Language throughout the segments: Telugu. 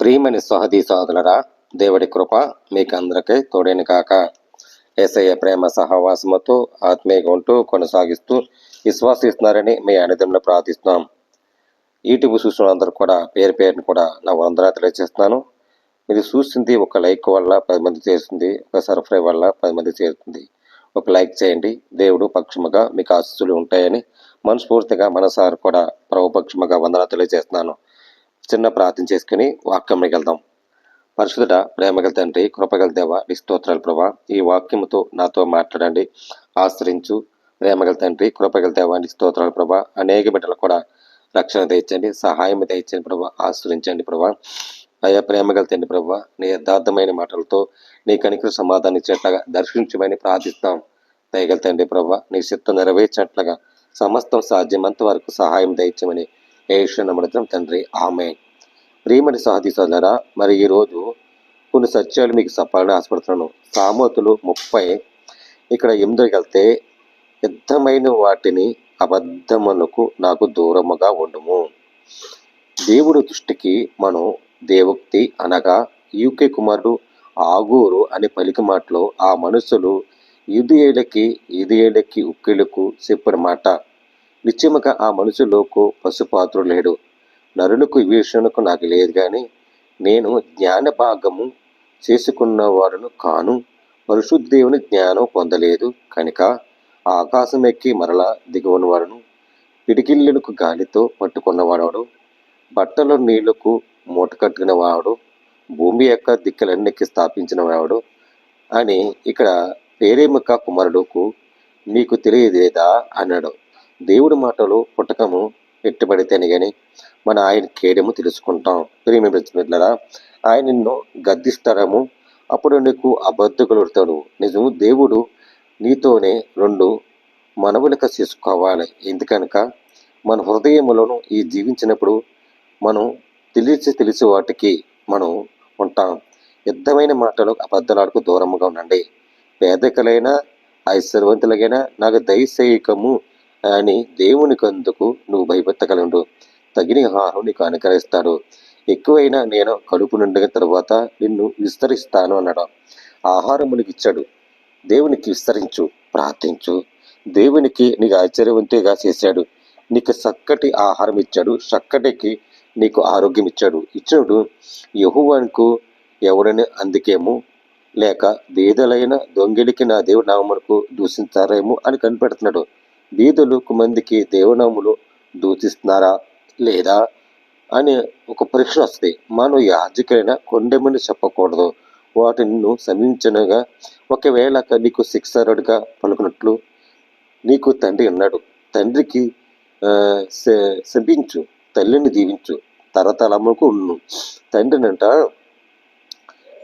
ప్రియమని సహదీ సోదరులరా దేవుడి కృప మీకు అందరికీ తోడేని కాక ఏసయ్య ప్రేమ సహవాసముతో ఆత్మీయంగా ఉంటూ కొనసాగిస్తూ విశ్వాసిస్తున్నారని మీ అనిదంలో ప్రార్థిస్తున్నాం. యూట్యూబ్ చూసిన అందరూ కూడా పేరు పేరుని కూడా నా వందనా తెలియజేస్తున్నాను. మీరు చూసింది ఒక లైక్ వల్ల పది మంది చేస్తుంది ఒక సరఫరా వల్ల పది మంది చేరుతుంది. ఒక లైక్ చేయండి దేవుడు పక్షముగా మీకు ఆశస్సులు ఉంటాయని మనస్ఫూర్తిగా మనసారు కూడా ప్రభుపక్షముగా వందన తెలియజేస్తున్నాను. చిన్న ప్రార్థన చేసుకుని వాక్యం వెళ్దాం. పరిశుద్ధ ప్రేమగల తండ్రి కృపగల దేవ నీ ప్రభా ఈ వాక్యముతో నాతో మాట్లాడండి. ఆశ్రయించు ప్రేమగల తండ్రి కృపగల దేవ నీ ప్రభా అనేక బిడ్డలు కూడా రక్షణ తెచ్చండి సహాయం తెచ్చండి ప్రభా ఆశ్రయించండి ప్రభా. అయ్యా ప్రేమగల తండ్రి ప్రభా నీ యథార్థమైన మాటలతో నీ కనికర సమాధానం ఇచ్చేట్లుగా దర్శించమని ప్రార్థిస్తాం. దయగల తండ్రి ప్రభా నీ చిత్తం నెరవేర్చినట్లుగా సమస్తం సాధ్యమంత వరకు సహాయం దయచమని ఏషు నమ్మడం తండ్రి. ఆమె ప్రియమని సహది సోదరా మరి ఈరోజు కొన్ని సత్యాలు మీకు చెప్పాలని ఆశపడుతున్నాను. సామతులు ముప్పై. ఇక్కడ ఎనిమిదికి వెళ్తే యుద్ధమైన వాటిని అబద్ధములకు నాకు దూరముగా ఉండుము. దేవుడి దృష్టికి మనం దేవక్తి అనగా యూకే కుమారుడు ఆగూరు అనే పలికి మాటలో ఆ మనుషులు ఇదియేళ్ళకి ఇదియేళ్ళకి ఉక్కిళ్ళకు చెప్పిన మాట. నిత్యముగా ఆ మనుషులోకు పశుపాత్రుడు లేడు నరులకు ఈ విషయంకు నాకు లేదు కానీ నేను జ్ఞాన భాగము చేసుకున్నవాడును కాను. పరిశుద్ధేవుని జ్ఞానం పొందలేదు. కనుక ఆకాశం ఎక్కి మరలా దిగువని వాడును పిడికిళ్ళకు గాలితో పట్టుకున్నవాడు బట్టలు నీళ్ళకు మూట కట్టిన వాడు భూమి యొక్క దిక్కులన్నిటికీ స్థాపించిన వాడు అని ఇక్కడ పేరేముక కుమారుడుకు నీకు తెలియదేదా అన్నాడు. దేవుడి మాటలు పుట్టకము ఎట్టుబడితేనే కానీ మన ఆయన కేడము తెలుసుకుంటాం. ప్రియమిత్రులరా ఆయన నిన్ను గద్దిస్తారము అప్పుడు నీకు అబద్ధకులుడతాడు నిజము దేవుడు నీతోనే రెండు మనవులక చేసుకోవాలి. ఎందుకనక మన హృదయములను ఈ జీవించినప్పుడు మనం తెలిసి తెలిసి వాటికి మనం ఉంటాం. యుద్ధమైన మాటలు అబద్ధాలకు దూరముగా ఉండండి. పేదకలైన ఐశ్వర్యవంతులకైనా నాకు దయసేయకము అని దేవుని అందుకు నువ్వు భయపెట్టగలడు. తగిన ఆహారం నీకు అనుకరిస్తాడు ఎక్కువైనా నేను కడుపు నిండిన తర్వాత నిన్ను విస్తరిస్తాను అన్నాడు. ఆహారం నీకు ఇచ్చాడు. దేవునికి విస్తరించు ప్రార్థించు. దేవునికి నీకు ఆశ్చర్యవంతిగా చేశాడు. నీకు చక్కటి ఆహారం ఇచ్చాడు. చక్కటికి నీకు ఆరోగ్యం ఇచ్చాడు. ఇచ్చినప్పుడు యహువానికి ఎవడని అందుకేమో? లేక బీదలైన దొంగిలికి నా దేవుడి నామములకు దూషించారేమో అని కనిపెడుతున్నాడు. బీదలు మందికి దేవనాములు దూషిస్తున్నారా లేదా? అని ఒక పరీక్ష వస్తుంది. మనం యాజకులైన కొండెమని చెప్పకూడదు. వాటిని నిన్ను సమీపించనగా ఒకవేళ నీకు శిక్షరుడిగా పలుకున్నట్లు నీకు తండ్రి ఉన్నాడు. తండ్రికి శపించు. తల్లిని దీవించు. తరతలములకు ఉన్ను తండ్రినంట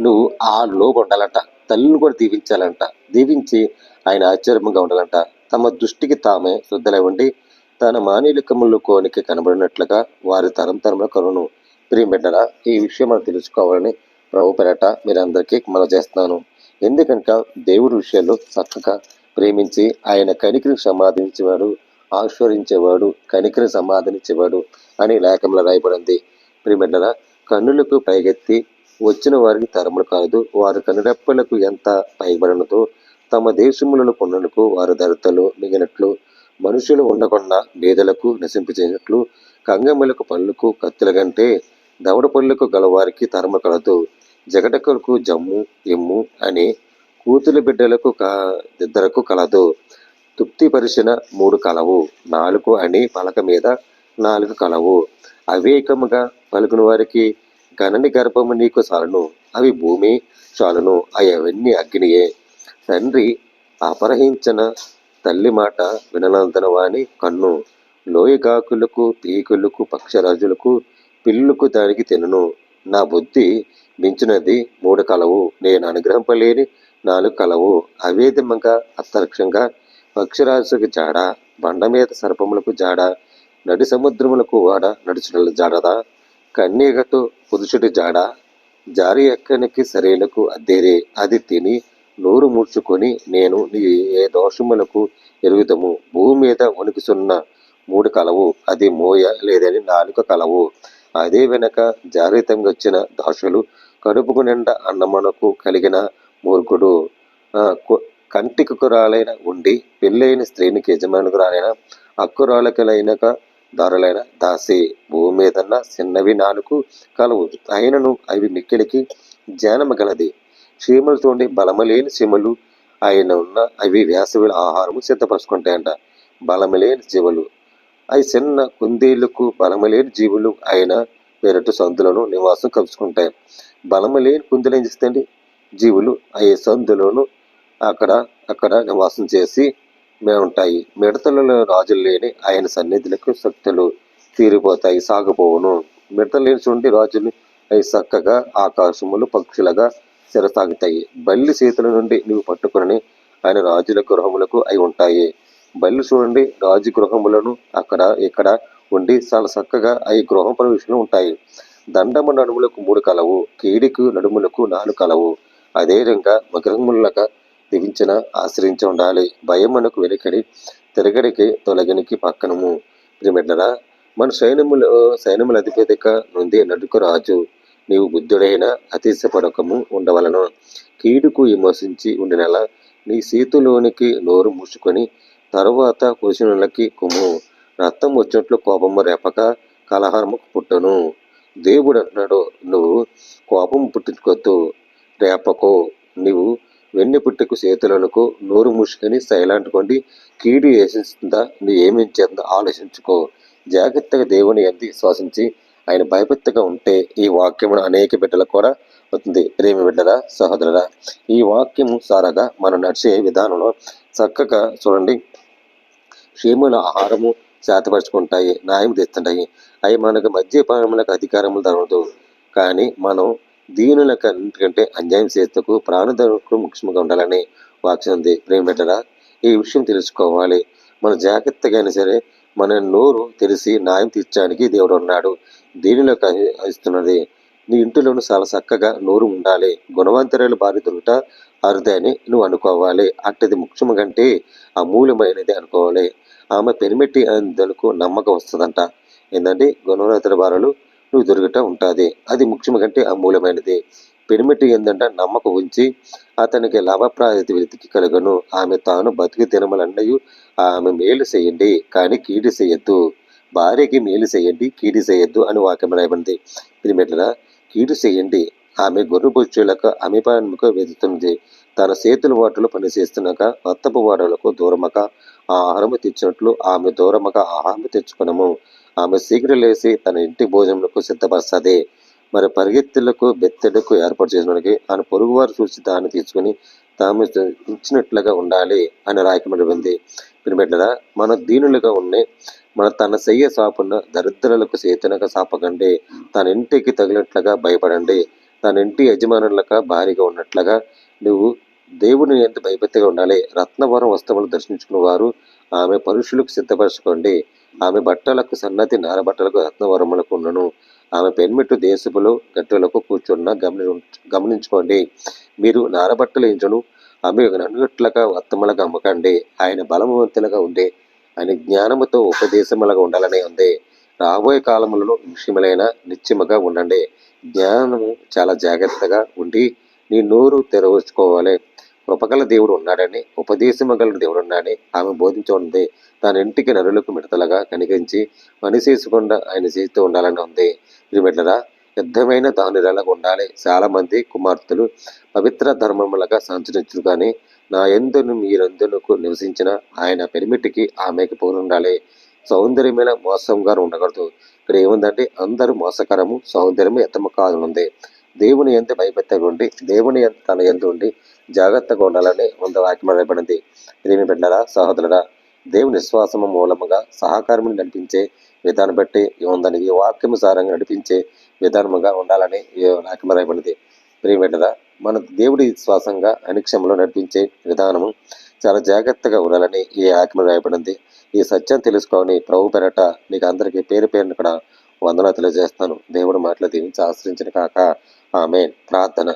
నువ్వు ఆ లోపు ఉండాలంట. తల్లిని కూడా దీవించాలంట. దీవించి ఆయన ఆశ్చర్యంగా ఉండాలంట. తమ దృష్టికి తామే శుద్ధలై తన మానిలికములు కోనికి కనబడినట్లుగా వారి తరం తరముల కరుణు ప్రియబిడ్డరా ఈ విషయం మనం తెలుసుకోవాలని ప్రభు పెరట మీరందరికీ మనం చేస్తున్నాను. ఎందుకంటే దేవుడి విషయంలో చక్కగా ప్రేమించి ఆయన కనికిని సమాధించేవాడు ఆశ్వరించేవాడు కనికిని సమాధించేవాడు అని లేఖంలో రాయబడింది. ప్రియబిడ్డల కన్నులకు పైగెత్తి వచ్చిన వారికి తరములు కాదు వారి కనురెప్పలకు ఎంత పైబడినదో తమ దేశములను కొన్నందుకు వారి ధరతలు మిగినట్లు మనుషులు ఉండకుండా బీదలకు నశింపచేసినట్లు కంగములకు పళ్ళకు కత్తుల కంటే దవడ పళ్ళుకు గలవారికి తరమ కలదు. జగటకులకు జమ్ము ఎమ్ము అని కూతులు బిడ్డలకు ఇద్దరకు కలదు. తృప్తిపరిచిన మూడు కలవు నాలుగు అని పలక మీద నాలుగు కలవు. అవేకముగా పలుకుని వారికి గణని గర్భము నీకు చాలను అవి భూమి చాలును అవన్నీ అగ్నియే. తండ్రి అపరహించిన తల్లి మాట విననంతన వాని కన్ను లోయగాకులకు పీకులకు పక్షరాజులకు పిల్లులకు దానికి తినను. నా బుద్ధి మించినది మూడు కలవు. నేను అనుగ్రహింపలేని నాలుగు కలవు. అవేదిమంగా అస్తరక్షంగా పక్షరాజుకు జాడ బండ మీద సర్పములకు జాడ నడి సముద్రములకు వాడ నడుచుల జాడదా? కన్యగతో పురుషుడి జాడ? జారి ఎక్కనికి సరేలకు అద్దేరే? అది తిని నోరు ముడుచుకొని నేను నీ ఏ దోషములకు ఎరుగుదము? భూమి మీద వణుకుతున్న మూడు కలవు అది మోయ లేదని నాలుక కలవు. అదే వెనక జారితంగా వచ్చిన దోషలు కడుపుకు నిండా అన్నమనకు కలిగిన మూర్ఖుడు కంటికి కురాలైన ఉండి పెళ్ళైన స్త్రీనికి యజమానుకురాలైన అక్కురాలకలైనక దారులైన దాసి భూమి మీదన్న చిన్నవి నాలుగు కలవు. అయినను అవి మిక్కిలికి జ్ఞానము గలది చీమలు చూడండి బలము చీమలు ఆయన ఉన్న అవి వేసవిల ఆహారము సిద్ధపరచుకుంటాయంట. బలమలేని జీవులు. అవి చిన్న కుందేళ్ళకు బలమలేని జీవులు ఆయన పెరటు సందులను నివాసం కలుసుకుంటాయి. బలమలేని కుందేలు ఏం చేస్తాయండి? జీవులు అయ్యే సందులను అక్కడ అక్కడ నివాసం చేసి మే ఉంటాయి. మిడతలలో రాజులు లేని ఆయన సన్నిధులకు శక్తులు తీరిపోతాయి సాగపోవును. మిడతలు లేని చూడండి రాజులు. అవి చక్కగా ఆకాశములు పక్షులుగా చెరసాగుతాయి బల్లి చేతుల నుండి నువ్వు పట్టుకుని ఆయన రాజుల గృహములకు అయి ఉంటాయి. బల్లి చూడండి రాజు గృహములను అక్కడ ఇక్కడ ఉండి చాలా చక్కగా అవి గృహం ప్రవేశంలో ఉంటాయి. దండము నడుములకు మూడు కలవు కీడికి నడుములకు నాలుగు కలవు. అదే విధంగా దివించిన ఆశ్రయించి ఉండాలి. భయమునకు వెనుకడి తిరగడికి తొలగనికి పక్కనము. ప్రిమిట్లరా మన సైన్యములు సైన్యముల అధిపతిక నుండి నడుకు రాజు. నీవు బుద్ధుడైన అతిశపడకము ఉండవలను. కీడుకు విమోసించి ఉండినల నీ సీతులోనికి నోరు మూసుకొని తరువాత కూర్చునులకి కొమ్ము. రక్తం వచ్చినట్లు కోపము రేపక కలహారము పుట్టను. దేవుడు అంటున్నాడు నువ్వు కోపం పుట్టించుకోద్దు. రేపకో నీవు వెన్ను పుట్టుకు చేతులనుకో నోరు మూసుకొని సైలాంటుకోండి కీడు వేసిందా నువ్వు ఏమేం చేస్తుందో ఆలోచించుకో. జాగ్రత్తగా దేవుని అంది శ్వాసించి ఆయన భయభక్తిగా ఉంటే ఈ వాక్యమును అనేక బిడ్డలకు కూడా అవుతుంది ప్రేమ బిడ్డరా సహోదరురా ఈ వాక్యము సారగా మనం నడిచే విధానంలో చక్కగా చూడండి. క్షేముల ఆహారము శాతపరుచుకుంటాయి న్యాయం తెస్తుంటాయి అవి మనకు మద్యపానములకు అధికారములు తరవదు కానీ మనం దీనులకంటే అన్యాయం చేస్తకు ప్రాణధరకు ముఖ్యంగా ఉండాలని వాక్యం ఉంది. ప్రేమ బిడ్డరా ఈ విషయం తెలుసుకోవాలి. మన జాగ్రత్తగా అయినా సరే మన నోరు తెరిచి న్యాయం తీర్చడానికి దేవుడు ఉన్నాడు. దీనిలోకి ఇస్తున్నది నీ ఇంటిలోనూ చాలా చక్కగా నోరు ఉండాలి. గుణవంతరాలు భార్య దొరుకుట అరుదే అని నువ్వు అనుకోవాలి. అట్టది ముఖ్యము కంటే అమూల్యమైనది అనుకోవాలి. ఆమె పెనిమెట్టి అందుకు నమ్మకం వస్తుందంట. ఏంటంటే గుణవంతర బారులు నువ్వు దొరుకుట ఉంటుంది. అది ముఖ్యము కంటే అమూల్యమైనది. పెనిమిటి ఏందంటే నమ్మకం ఉంచి అతనికి లాభప్రాయత వెతికి కలగను. ఆమె తాను బతికి తినమలన్నయు ఆమె మేలు చేయండి. కానీ కీడు చేయొద్దు. భార్యకి మేలు చేయండి కీడు చేయొద్దు అని వాక్యం రాయబడింది. పిరిమెట్ల కీడు చేయండి. ఆమె గొర్రెబొచ్చులకు అమిపానముకు వెతుతుంది తన చేతుల వాటిలో పనిచేస్తున్నాక మత్తపు వాడలకు దూరమక ఆహారము తెచ్చినట్లు ఆమె దూరమక ఆహారము తెచ్చుకునము. ఆమె శీఘ్ర లేచి తన ఇంటి భోజనములకు సిద్ధపరుస్తుంది మరి పరిగెత్తులకు బెత్తెడకు ఏర్పాటు చేసినకి ఆయన పొరుగువారు చూసి దాన్ని తీసుకుని తాము ఇచ్చినట్లుగా ఉండాలి అని రాయకబడింది. పినిపెట్టరా మన దీనులుగా ఉన్నాయి మన తన చెయ్య సాపున దరిద్రులకు చేతనక సాపకండి. తన ఇంటికి తగినట్లుగా భయపడండి. తన ఇంటి యజమానులక భారీగా ఉన్నట్లుగా నువ్వు దేవుని ఎంత భయభక్తిగా ఉండాలి. రత్నవరం వస్త్రములు దర్శించుకున్న వారు ఆమె పరుషులకు సిద్ధపరచుకోండి. ఆమె బట్టలకు సన్నతి నార బట్టలకు రత్నవరములకు ఉన్నను. ఆమె పెన్మిట్టు దేశపులు గట్టులకు కూర్చున్న గమని గమనించుకోండి. మీరు నారబట్టలు ఎంచును. ఆమె నన్నుగట్లక వర్తములుగా అమ్మకండి. ఆయన బలవంతులుగా ఉండే ఆయన జ్ఞానముతో ఉపదేశములుగా ఉండాలని ఉంది. రాబోయే కాలములలో విషయములైన నిత్యముగా ఉండండి. జ్ఞానము చాలా జాగ్రత్తగా ఉండి నీ నోరు తెరవచ్చుకోవాలి. కృపగల దేవుడు ఉన్నాడని ఉపదేశమగల దేవుడు ఉన్నాడని ఆమె బోధించుంది తన ఇంటికి నరులకు మిడతలుగా కనిగించి పనిచేసకుండా ఆయన చేస్తూ ఉండాలని ఉంది. ప్రిమిట్లరా యుద్ధమైన దానిలాగా ఉండాలి. చాలా మంది కుమార్తెలు పవిత్ర ధర్మములుగా సంచరించరు కానీ నా ఎందును మీరందునకు నివసించిన ఆయన పెరిమిటికి ఆమెకి ఉండాలి సౌందర్యమైన మోసంగా ఉండకూడదు. ఇక్కడ ఏముందంటే అందరూ మోసకరము సౌందర్యము ఎత్తము కాదు ఉంది దేవుని ఎంత భయపెత్తగా ఉండి దేవుని ఎంత తన ఎంత ఉండి జాగ్రత్తగా ఉండాలని వంద వాక్యం రాయబడింది. మీ బిడ్డరా సహోదరుడా దేవుని విశ్వాసము మూలముగా సహకారములు నడిపించే విధానం బట్టి ఉందని ఈ వాక్యము సారంగా నడిపించే విధానముగా ఉండాలని ఈ వాక్యం రాయబడింది. మన దేవుడి విశ్వాసంగా అనిక్షంలో నడిపించే విధానము చాలా జాగ్రత్తగా ఉండాలని ఈ వాక్యం రాయబడింది. ఈ సత్యం తెలుసుకొని ప్రభు పెరట మీకు అందరికీ పేరు పేరున కూడా వందన తెలియజేస్తాను. దేవుడు మాటలు దీవించి ఆశ్రయించిన కాక. ఆమె ప్రార్థన.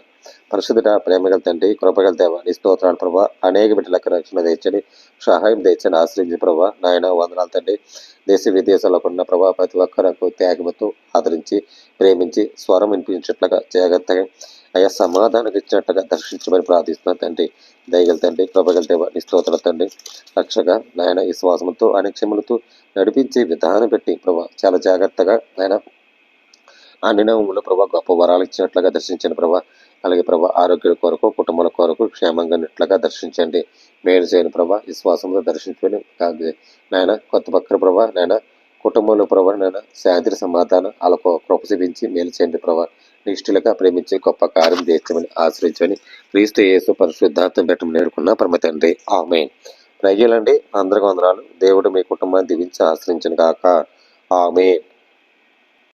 పరిశుద్ధ ప్రేమగల తండ్రి కృపగల దేవ నీ స్తోత్రాలు ప్రభా. అనేక బిడ్డలకు రక్షణ తెచ్చని సహాయం తెచ్చని ఆశ్రయించి ప్రభా. నాయన వందనాలు తండ్రి. దేశ విదేశాల్లో ఉన్న ప్రభా ప్రతి ఒక్కరకు త్యాగమతో ఆదరించి ప్రేమించి స్వరం వినిపించినట్లుగా జాగ్రత్తగా అయ్యా సమాధానం ఇచ్చినట్టుగా దర్శించమని ప్రార్థిస్తున్నాను తండ్రి. దయగల తండ్రి కృపగల దేవ నీ స్తోత్రాలు తండ్రి. రక్షగా నాయన విశ్వాసంతో అనేక్షములతో నడిపించే విధానం పెట్టి ప్రభా చాలా జాగ్రత్తగా నాయన ఆ నినవంలో ప్రభా గొప్ప వరాలు ఇచ్చినట్లుగా దర్శించిన ప్రభా. అలాగే ప్రభా ఆరోగ్య కొరకు కుటుంబాల కొరకు క్షేమంగా ఉన్నట్లుగా దర్శించండి. మేలు చేయని ప్రభా విశ్వాసంతో దర్శించుకొని నాయన కొత్త భక్తుల ప్రభా నాయన కుటుంబంలో ప్రభా నాయన శాంతి సమాధానం వాళ్ళకు కృప చూపించి మేలు చేయండి ప్రభా. నిష్ఠులుగా ప్రేమించి గొప్ప కార్యం తీర్చమని ఆశ్రయించమని క్రీస్తు యేసు పరిశుద్ధార్థం పెట్టమని నేర్కొన్న పరమ తండ్రి. ఆమె ప్రజలండి అందరికీ వందనాలు. దేవుడు మీ కుటుంబాన్ని దీవించి ఆశ్రయించను కాక ఆమె